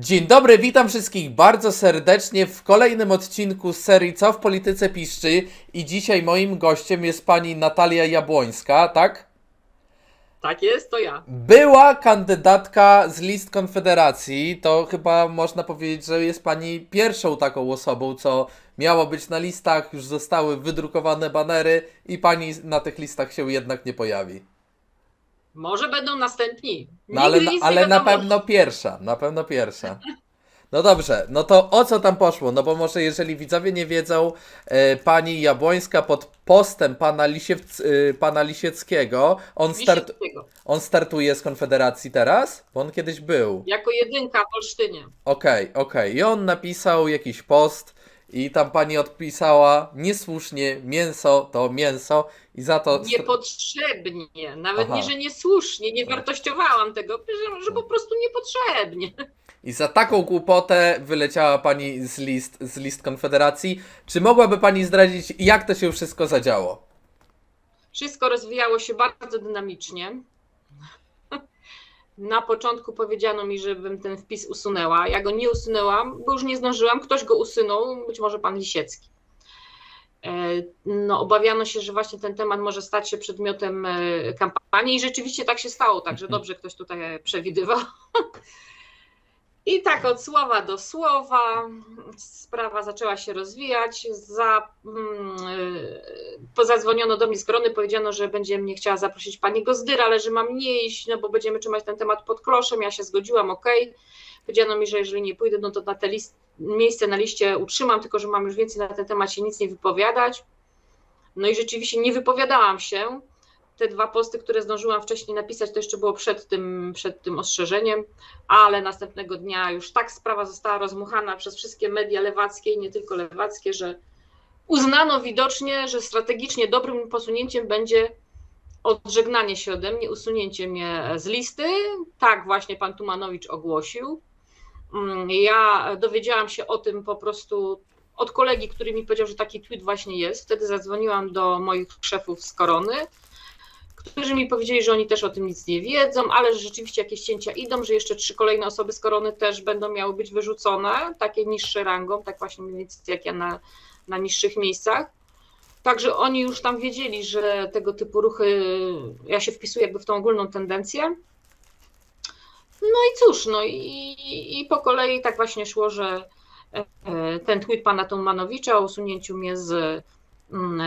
Dzień dobry, witam wszystkich bardzo serdecznie w kolejnym odcinku z serii Co w polityce piszczy i dzisiaj moim gościem jest pani Natalia Jabłońska, tak? Tak jest, to ja. Była kandydatka z list Konfederacji, to chyba można powiedzieć, że jest pani pierwszą taką osobą, co miało być na listach, już zostały wydrukowane banery i pani na tych listach się jednak nie pojawi. Może będą następni. No ale, Nigdy nic nie ale na wiadomo. pewno pierwsza, na pewno pierwsza. No dobrze, no to o co tam poszło? No bo może jeżeli widzowie nie wiedzą, e, pani Jabłońska pod postem pana, Lisiew, e, pana Lisieckiego, on, start, Lisieckiego. on startuje z Konfederacji teraz? Bo on kiedyś był. Jako jedynka w Olsztynie. Okej, okej. I on napisał jakiś post i tam pani odpisała niesłusznie, mięso to mięso i za to... Niepotrzebnie. Nawet Aha. nie, że niesłusznie. Nie wartościowałam tego, że, że po prostu niepotrzebnie. I za taką głupotę wyleciała pani z list, z list Konfederacji. Czy mogłaby pani zdradzić, jak to się wszystko zadziało? Wszystko rozwijało się bardzo dynamicznie. Na początku powiedziano mi, żebym ten wpis usunęła. Ja go nie usunęłam, bo już nie zdążyłam. Ktoś go usunął, być może pan Lisiecki. E, No, obawiano się, że właśnie ten temat może stać się przedmiotem e, kampanii i rzeczywiście tak się stało, także dobrze ktoś tutaj e, przewidywał. I tak od słowa do słowa sprawa zaczęła się rozwijać. Za, mm, pozadzwoniono do mnie z korony, powiedziano, że będzie mnie chciała zaprosić pani Gozdyra, ale że mam nie iść, no bo będziemy trzymać ten temat pod kloszem. Ja się zgodziłam, ok. Powiedziano mi, że jeżeli nie pójdę, no to na te list, miejsce na liście utrzymam, tylko że mam już więcej na ten temat się nic nie wypowiadać. No i rzeczywiście nie wypowiadałam się. Te dwa posty, które zdążyłam wcześniej napisać, to jeszcze było przed tym, przed tym ostrzeżeniem, ale następnego dnia już tak sprawa została rozmuchana przez wszystkie media lewackie i nie tylko lewackie, że uznano widocznie, że strategicznie dobrym posunięciem będzie odżegnanie się ode mnie, usunięcie mnie z listy. Tak właśnie pan Tumanowicz ogłosił. Mm, Ja dowiedziałam się o tym po prostu od kolegi, który mi powiedział, że taki tweet właśnie jest. Wtedy zadzwoniłam do moich szefów z korony, którzy mi powiedzieli, że oni też o tym nic nie wiedzą, ale że rzeczywiście jakieś cięcia idą, że jeszcze trzy kolejne osoby z korony też będą miały być wyrzucone, takie niższe rangą, tak właśnie mniej więcej jak ja na, na niższych miejscach. Także oni już tam wiedzieli, że tego typu ruchy, ja się wpisuję jakby w tą ogólną tendencję. No i cóż, no i, i po kolei tak właśnie szło, że e, ten tweet pana Tomanowicza o usunięciu mnie z,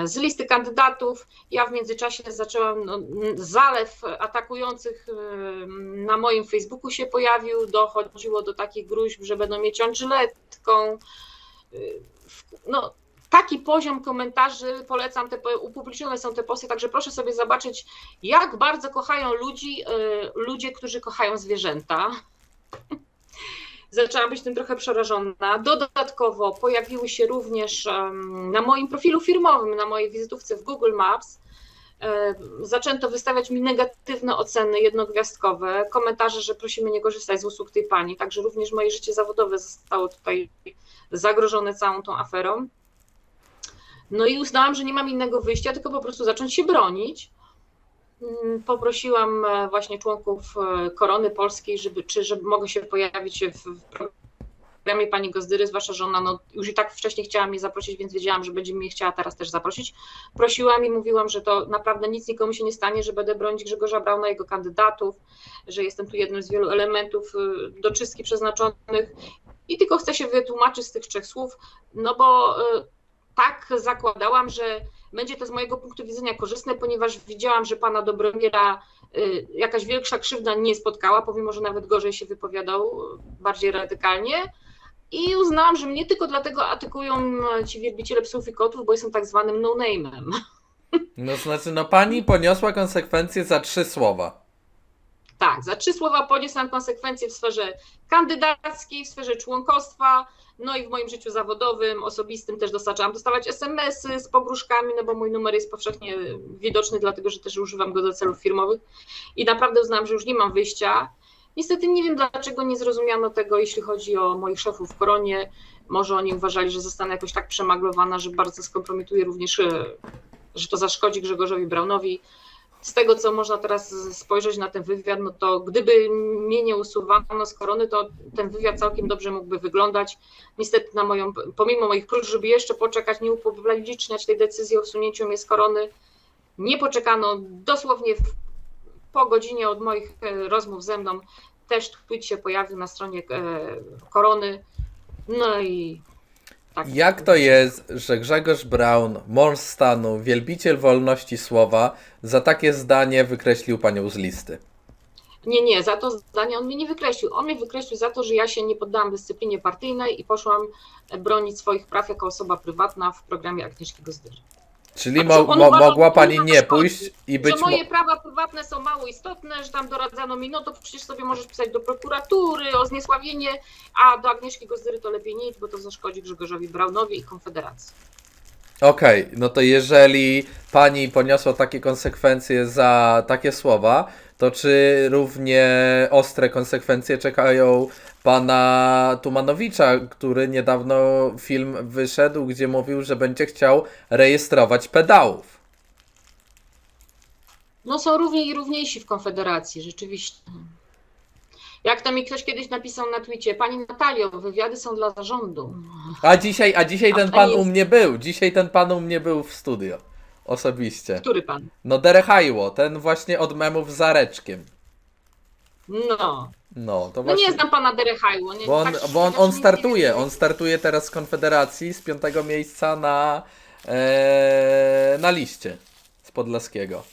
z listy kandydatów. Ja w międzyczasie zaczęłam, no, zalew atakujących ym, na moim Facebooku się pojawił, dochodziło do takich gruźb, że będą mieć żyletką. No, taki poziom komentarzy polecam, te, upublicznione są te posty, także proszę sobie zobaczyć, jak bardzo kochają ludzi, y, ludzie, którzy kochają zwierzęta. Zaczęłam być tym trochę przerażona. Dodatkowo pojawiły się również na moim profilu firmowym, na mojej wizytówce w Google Maps. e, Zaczęto wystawiać mi negatywne oceny jednogwiazdkowe, komentarze, że prosimy nie korzystać z usług tej pani. Także również moje życie zawodowe zostało tutaj zagrożone całą tą aferą. No i uznałam, że nie mam innego wyjścia, tylko po prostu zacząć się bronić. Mm, Poprosiłam e, właśnie członków e, Korony Polskiej, żeby, czy żeby mogę się pojawić w, programie pani Gozdyry, zwłaszcza, że ona no, już i tak wcześniej chciała mnie zaprosić, więc wiedziałam, że będzie mnie chciała teraz też zaprosić. Prosiłam i mówiłam, że to naprawdę nic nikomu się nie stanie, że będę bronić Grzegorza Brauna, jego kandydatów, że jestem tu jednym z wielu elementów y, do czystki przeznaczonych i tylko chcę się wytłumaczyć z tych trzech słów, no bo tak zakładałam, że będzie to z mojego punktu widzenia korzystne, ponieważ widziałam, że pana Dobromira y, jakaś większa krzywda nie spotkała, pomimo, że nawet gorzej się wypowiadał, bardziej radykalnie. I uznałam, że mnie tylko dlatego atakują y, ci wielbiciele psów i kotów, bo jestem tak zwanym no-name'em. No znaczy, no pani poniosła konsekwencje za trzy słowa. Tak, za trzy słowa poniosłam konsekwencje w sferze kandydackiej, w sferze członkostwa, no i w moim życiu zawodowym, osobistym też dostarczałam dostawać SMS-y z pogróżkami, no bo mój numer jest powszechnie widoczny, dlatego że też używam go do celów firmowych i naprawdę uznałam, że już nie mam wyjścia. Niestety nie wiem, dlaczego nie zrozumiano tego, jeśli chodzi o moich szefów w koronie. Może oni uważali, że zostanę jakoś tak przemaglowana, że bardzo skompromituję również, e, że to zaszkodzi Grzegorzowi Braunowi. Z tego, co można teraz spojrzeć na ten wywiad, no to gdyby mnie nie usuwano z korony, to ten wywiad całkiem dobrze mógłby wyglądać. Niestety na moją, pomimo moich próśb, żeby jeszcze poczekać, nie upubliczniać tej decyzji o usunięciu mnie z korony, nie poczekano. Dosłownie po godzinie od moich e, rozmów ze mną też tweet się pojawił na stronie e, korony. No i tak. Jak to jest, że Grzegorz Braun, mąż stanu, wielbiciel wolności słowa, za takie zdanie wykreślił panią z listy? Nie, nie, za to zdanie on mnie nie wykreślił. On mnie wykreślił za to, że ja się nie poddałam dyscyplinie partyjnej i poszłam bronić swoich praw jako osoba prywatna w programie Agnieszki Gozdyry. Czyli A mo- mo- mogła pani nie pójść i być że mo- moje prawa prywatne są mało istotne, że tam doradzano mi, no to przecież sobie możesz pisać do prokuratury o zniesławienie, a do Agnieszki Gozdyry to lepiej nie idź, bo to zaszkodzi Grzegorzowi Braunowi i Konfederacji. Okej, no to jeżeli pani poniosła takie konsekwencje za takie słowa, to czy równie ostre konsekwencje czekają pana Tumanowicza, który niedawno film wyszedł, gdzie mówił, że będzie chciał rejestrować pedałów? No są równi i równiejsi w Konfederacji, rzeczywiście. Jak to mi ktoś kiedyś napisał na twicie, pani Natalio, wywiady są dla zarządu. A dzisiaj, a dzisiaj ten pan u mnie był. Dzisiaj ten pan u mnie był w studio. Osobiście. Który pan? No Derehajło, ten właśnie od memów z Zareczkiem. No. No, to No właśnie. nie znam pana Derehajło. Nie, Bo on, tak- bo on, on startuje, on startuje teraz z Konfederacji z piątego miejsca na, e, na liście z Podlaskiego.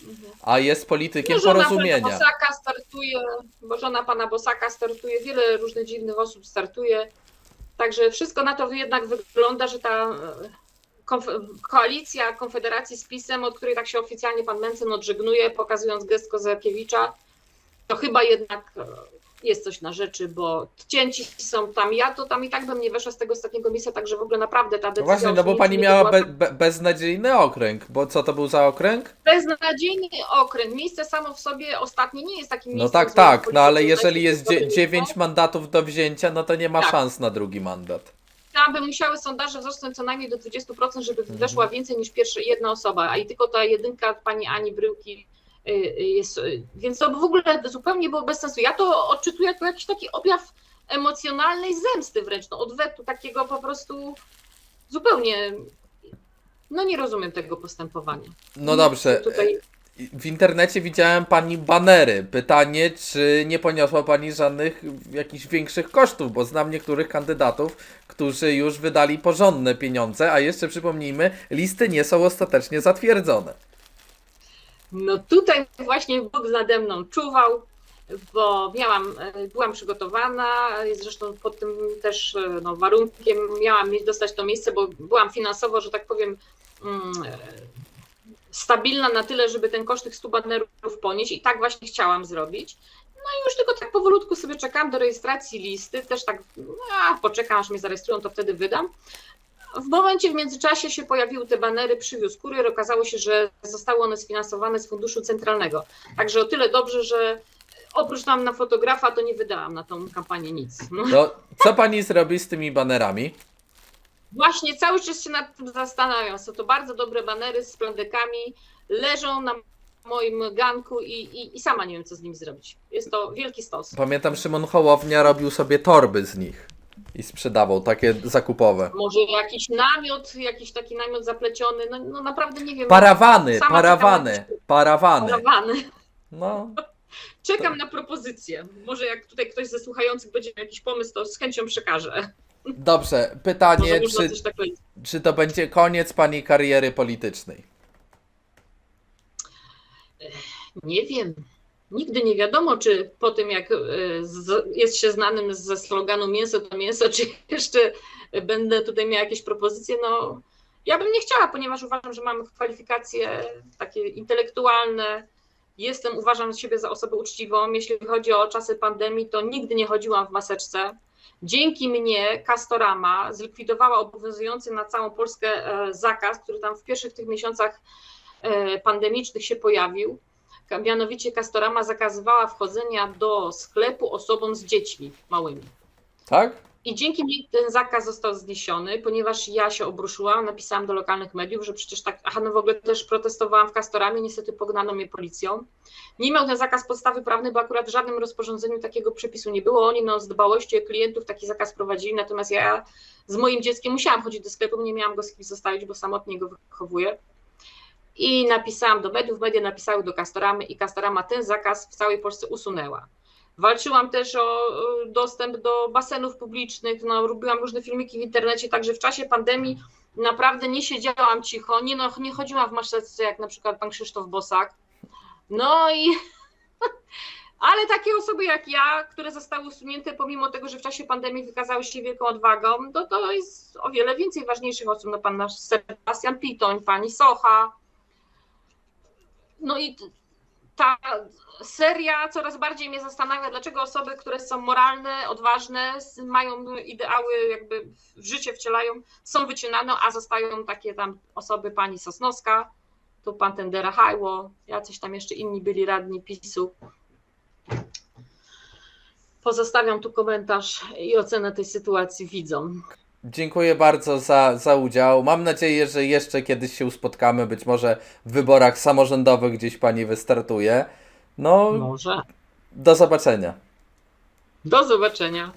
A jest politykiem No, żona pana porozumienia. Bosaka startuje, bo żona pana Bosaka startuje, wiele różnych dziwnych osób startuje. Także wszystko na to jednak wygląda, że ta e, konf- koalicja Konfederacji z PiSem, od której tak się oficjalnie pan Mencen odżegnuje, pokazując gest Kozakiewicza, to chyba jednak e, jest coś na rzeczy, bo cięci są tam. Ja to tam i tak bym nie weszła z tego ostatniego miejsca, także w ogóle naprawdę ta No decyzja. właśnie, o no bo pani miała była be, be, beznadziejny okręg, bo co to był za okręg? Beznadziejny okręg. Miejsce samo w sobie ostatnie nie jest takim No miejscem. tak, złym tak, no ale jeżeli jest tak, 9 mandatów do wzięcia, no to nie ma Tak. szans na drugi mandat. Tam by musiały sondaże wzrosnąć co najmniej do 20%, żeby Mhm. weszła więcej niż pierwsza jedna osoba, a i tylko ta jedynka pani Ani Bryłki y, y, jest. y, Więc to w ogóle zupełnie było bez sensu. Ja to odczytuję jako jakiś taki objaw emocjonalnej zemsty wręcz, no, odwetu takiego po prostu zupełnie. No nie rozumiem tego postępowania. No dobrze, Tutaj w internecie widziałem pani banery. Pytanie, czy nie poniosła pani żadnych jakichś większych kosztów, bo znam niektórych kandydatów, którzy już wydali porządne pieniądze, a jeszcze przypomnijmy, listy nie są ostatecznie zatwierdzone. No tutaj właśnie Bóg nade mną czuwał, bo miałam, e, byłam przygotowana, zresztą pod tym też e, no, warunkiem miałam dostać to miejsce, bo byłam finansowo, że tak powiem, mm, stabilna na tyle, żeby ten koszt tych 100 banerów ponieść i tak właśnie chciałam zrobić. No i już tylko tak powolutku sobie czekam do rejestracji listy, też tak, a, poczekam aż mnie zarejestrują, to wtedy wydam. W momencie w międzyczasie się pojawiły te banery, przywiózł kurier, okazało się, że zostały one sfinansowane z funduszu centralnego. Także o tyle dobrze, że oprócz tam na fotografa, to nie wydałam na tą kampanię nic. No. To co pani zrobi z tymi banerami? Właśnie cały czas się nad tym zastanawiam. Są to bardzo dobre banery z plandekami, leżą na moim ganku i, i, i sama nie wiem, co z nimi zrobić. Jest to wielki stos. Pamiętam, Szymon Hołownia robił sobie torby z nich i sprzedawał, takie zakupowe. Może jakiś namiot, jakiś taki namiot zapleciony, no, no naprawdę nie wiem. Parawany, Sama parawany, czekam parawany. Parawany. No, Czekam na propozycję. Może jak tutaj ktoś ze słuchających będzie miał jakiś pomysł, to z chęcią przekażę. Dobrze, Może pytanie, można czy, coś takiego. czy to będzie koniec pani kariery politycznej? Nie wiem. Nigdy nie wiadomo, czy po tym, jak e, z, jest się znanym ze sloganu mięso to mięso, czy jeszcze będę tutaj miała jakieś propozycje. No, ja bym nie chciała, ponieważ uważam, że mam kwalifikacje takie intelektualne. Jestem, uważam siebie za osobę uczciwą. Jeśli chodzi o czasy pandemii, to nigdy nie chodziłam w maseczce. Dzięki mnie Castorama zlikwidowała obowiązujący na całą Polskę e, zakaz, który tam w pierwszych tych miesiącach e, pandemicznych się pojawił. Mianowicie Castorama zakazywała wchodzenia do sklepu osobom z dziećmi małymi. Tak? I dzięki mnie ten zakaz został zniesiony, ponieważ ja się obruszyłam, napisałam do lokalnych mediów, że przecież tak, aha, no w ogóle też protestowałam w Kastoramie, niestety pognano mnie policją. Nie miał ten zakaz podstawy prawnej, bo akurat w żadnym rozporządzeniu takiego przepisu nie było. Oni no, z dbałości klientów taki zakaz prowadzili, natomiast ja z moim dzieckiem musiałam chodzić do sklepu, nie miałam go z kim zostawić, bo samotnie go wychowuję. I napisałam do mediów, media napisały do Kastoramy i Kastorama ten zakaz w całej Polsce usunęła. Walczyłam też o dostęp do basenów publicznych, no, robiłam różne filmiki w internecie, także w czasie pandemii naprawdę nie siedziałam cicho, nie, no, nie chodziłam w maseczce jak na przykład pan Krzysztof Bosak. No i ale takie osoby jak ja, które zostały usunięte pomimo tego, że w czasie pandemii wykazały się wielką odwagą, to to jest o wiele więcej ważniejszych osób, no pan nasz Sebastian Pitoń, pani Socha. No i ta seria coraz bardziej mnie zastanawia, dlaczego osoby, które są moralne, odważne, mają ideały, jakby w życie wcielają, są wycinane, a zostają takie tam osoby, pani Sosnowska, tu pan Tendera Hajło, jacyś tam jeszcze inni byli radni PiSu. Pozostawiam tu komentarz i ocenę tej sytuacji widzom. Dziękuję bardzo za, za udział. Mam nadzieję, że jeszcze kiedyś się spotkamy, być może w wyborach samorządowych gdzieś pani wystartuje. No, Może. do zobaczenia. Do zobaczenia.